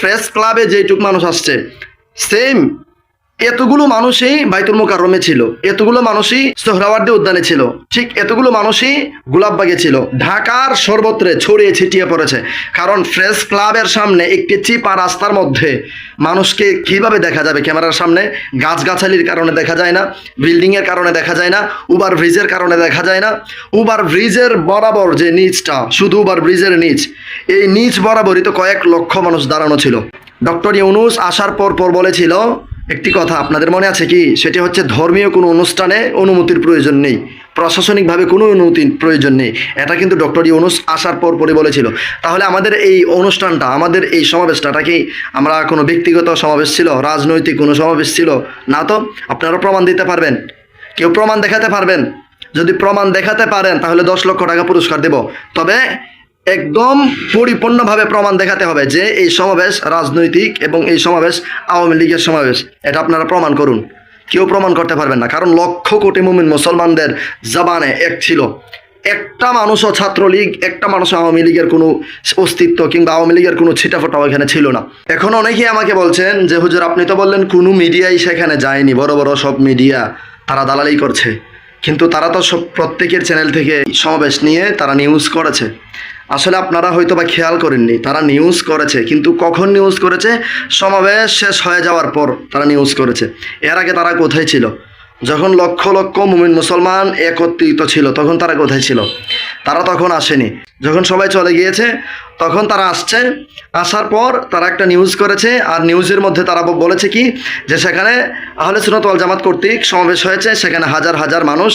Fresh ক্লাবে যেইটুক মানুষ আসছে সেম এতগুলো মানুষই বাইতুল মোকাররমে ছিল। এতগুলো মানুষই সোহরাওয়ার্দী উদ্যানে ছিল। ঠিক এতগুলো মানুষই গোলাপবাগে ছিল। ঢাকার সর্বত্রে ছড়িয়ে ছিটিয়ে পড়েছে। কারণ ফ্রেশ ক্লাবের সামনে একটি চিপা রাস্তার মধ্যে মানুষকে কীভাবে দেখা যাবে? ক্যামেরার সামনে গাছগাছালির কারণে দেখা যায় না, বিল্ডিংয়ের কারণে দেখা যায় না উবার ব্রিজের কারণে দেখা যায় না। উবার ব্রিজের বরাবর যে নিচটা, শুধু উবার ব্রিজের নিচ, এই নিচ বরাবরই তো কয়েক লক্ষ মানুষ দাঁড়ানো ছিল। ডক্টর ইউনুস আসার পর পর বলেছিল একটি কথা আপনাদের মনে আছে কি? সেটি হচ্ছে ধর্মীয় কোনো অনুষ্ঠানে অনুমতির প্রয়োজন নেই। প্রশাসনিকভাবে কোনো অনুমতির প্রয়োজন নেই। এটা কিন্তু ডক্টর ইউনুস আসার পর পরে বলেছিল। তাহলে আমাদের এই অনুষ্ঠানটা, আমাদের এই সমাবেশটা কি আমরা কোনো ব্যক্তিগত সমাবেশ ছিল? রাজনৈতিক কোনো সমাবেশ ছিল? না তো? আপনারা প্রমাণ দিতে পারবেন। কেউ প্রমাণ দেখাতে পারবেন? যদি প্রমাণ দেখাতে পারেন, তাহলে দশ লক্ষ টাকা পুরস্কার দেব। তবে একদম পরিপূর্ণভাবে প্রমাণ দেখাতে হবে যে এই সমাবেশ রাজনৈতিক এবং এই সমাবেশ আওয়ামী লীগের সমাবেশ। এটা আপনারা প্রমাণ করুন। কেউ প্রমাণ করতে পারবেন না, কারণ লক্ষ কোটি মুমিন মুসলমানদের জবানে এক ছিল। একটা মানুষও ছাত্রলীগ, একটা মানুষ আওয়ামী লীগের কোনো অস্তিত্ব কিংবা আওয়ামী লীগের কোনো ছিটাফোটাও এখানে ছিল না। এখন অনেকেই আমাকে বলছেন যে, হুজুর, আপনি তো বললেন কোনো মিডিয়াই সেখানে যায়নি, বড় বড় সব মিডিয়া, তারা দালালি করছে। কিন্তু তারা তো সব প্রত্যেকের চ্যানেল থেকে সমাবেশ নিয়ে তারা নিউজ করেছে। আসলে আপনারা হয়তো বা খেয়াল করেননি, তারা নিউজ করেছে, কিন্তু কখন নিউজ করেছে? সমাবেশ শেষ হয়ে যাওয়ার পর তারা নিউজ করেছে। এর আগে তারা কোথায় ছিল? যখন লক্ষ লক্ষ মুমিন মুসলমান একত্রিত ছিল, তখন তারা কোথায় ছিল? তারা তখন আসেনি। যখন সবাই চলে গিয়েছে, তখন তারা আসছে। আসার পর তারা একটা নিউজ করেছে, আর নিউজের মধ্যে তারা বলেছে কি? যে সেখানে আহলে সুনত ওয়াল জামাত কর্তৃক সমাবেশ হয়েছে, সেখানে হাজার হাজার মানুষ,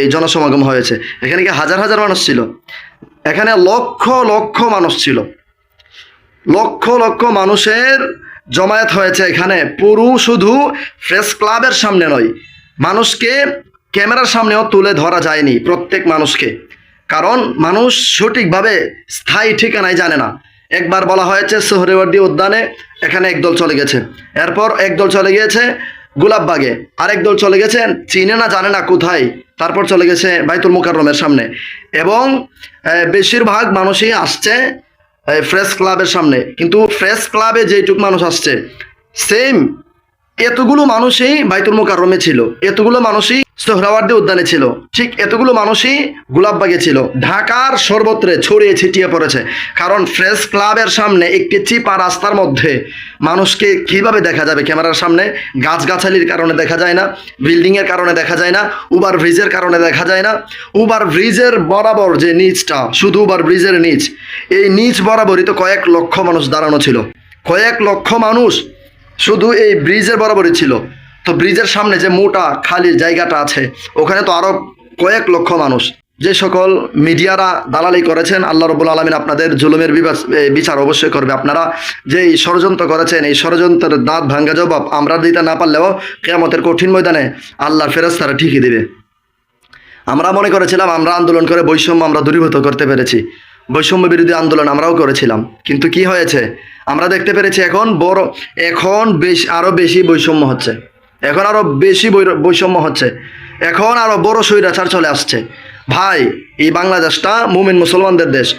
এই জনসমাগম হয়েছে। এখানে কি হাজার হাজার মানুষ ছিল? এখানে লক্ষ লক্ষ মানুষ ছিল। লক্ষ লক্ষ মানুষের জমায়েত হয়েছে এখানে। পুরু শুধু প্রেস ক্লাবের সামনে নয়, মানুষকে ক্যামেরার সামনেও তুলে ধরা যায়নি প্রত্যেক মানুষকে। কারণ মানুষ সঠিকভাবে স্থায়ী ঠিকানায় জানে না। একবার বলা হয়েছে সোহরেওয়ার্দী উদ্যানে এখানে একদল চলে গেছে। এরপর একদল চলে গিয়েছে গোলাপবাগে আরেক দল চলে গেছেন, চিনে না, জানে না কোথায়। তারপর চলে গেছে বাইতুল মোকাররমের সামনে। এবং বেশিরভাগ মানুষই আসছে ফ্রেশ ক্লাবের সামনে। কিন্তু ফ্রেশ ক্লাবে যেইটুক মানুষ আসছে, সেম এতগুলো মানুষই বাইতুল মোকাররমে ছিল। এতগুলো মানুষই সোহরাওয়ার্দী উদ্যানে ছিল। ঠিক এতগুলো মানুষই গোলাপবাগে ছিল। ঢাকার সর্বত্রে ছড়িয়ে ছিটিয়ে পড়েছে। কারণ ফ্রেশ ক্লাবের সামনে একটি চিপা রাস্তার মধ্যে মানুষকে কীভাবে দেখা যাবে ক্যামেরার সামনে? গাছগাছালির কারণে দেখা যায় না, বিল্ডিংয়ের কারণে দেখা যায় না উবার ব্রিজের কারণে দেখা যায় না। উবার ব্রিজের বরাবর যে নিচটা, শুধু উবার ব্রিজের নিচ, এই নিচ বরাবরই তো কয়েক লক্ষ মানুষ দাঁড়ানো ছিল। কয়েক লক্ষ মানুষ শুধু এই ব্রিজের বরাবরই ছিল। তো ব্রিজের সামনে যে মোটা, খালি জায়গাটা আছে, ওখানে তো আরও কয়েক লক্ষ মানুষ। যে সকল মিডিয়ারা দালালি করেছেন, আল্লাহ রবুল আলমিন আপনাদের জুলুমের বিচার অবশ্যই করবে। আপনারা যে এই ষড়যন্ত্র করেছেন, এই ষড়যন্ত্রের দাঁত ভাঙ্গা জবাব আমরা দিতে না পারলেও কেয়ামতের কঠিন ময়দানে আল্লাহর ফেরজ তারা ঠিকই দেবে। আমরা মনে করেছিলাম, আমরা আন্দোলন করে বৈষম্য আমরা দূরীভূত করতে পেরেছি। বৈষম্য বিরোধী আন্দোলন আমরাও করেছিলাম। কিন্তু কি হয়েছে? আমরা দেখতে পেরেছি এখন বড়, এখন বেশ আরও বেশি বৈষম্য হচ্ছে। এখন আরও বেশি বৈষম্য হচ্ছে। এখন আরও বড় স্বৈরাচার চলে আসছে। ভাই, এই বাংলাদেশটা মুমিন মুসলমানদের দেশ।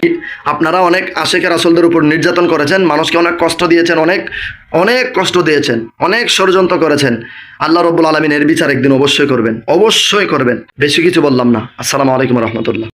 আপনারা অনেক আশেখের আসলদের উপর নির্যাতন করেছেন, মানুষকে অনেক কষ্ট দিয়েছেন, অনেক অনেক কষ্ট দিয়েছেন, অনেক ষড়যন্ত্র করেছেন। আল্লাহ রব্বুল আলমিন এর বিচার একদিন অবশ্যই করবেন অবশ্যই করবেন। বেশি কিছু বললাম না। আসসালামু আলাইকুম রহমতুল্লাহ।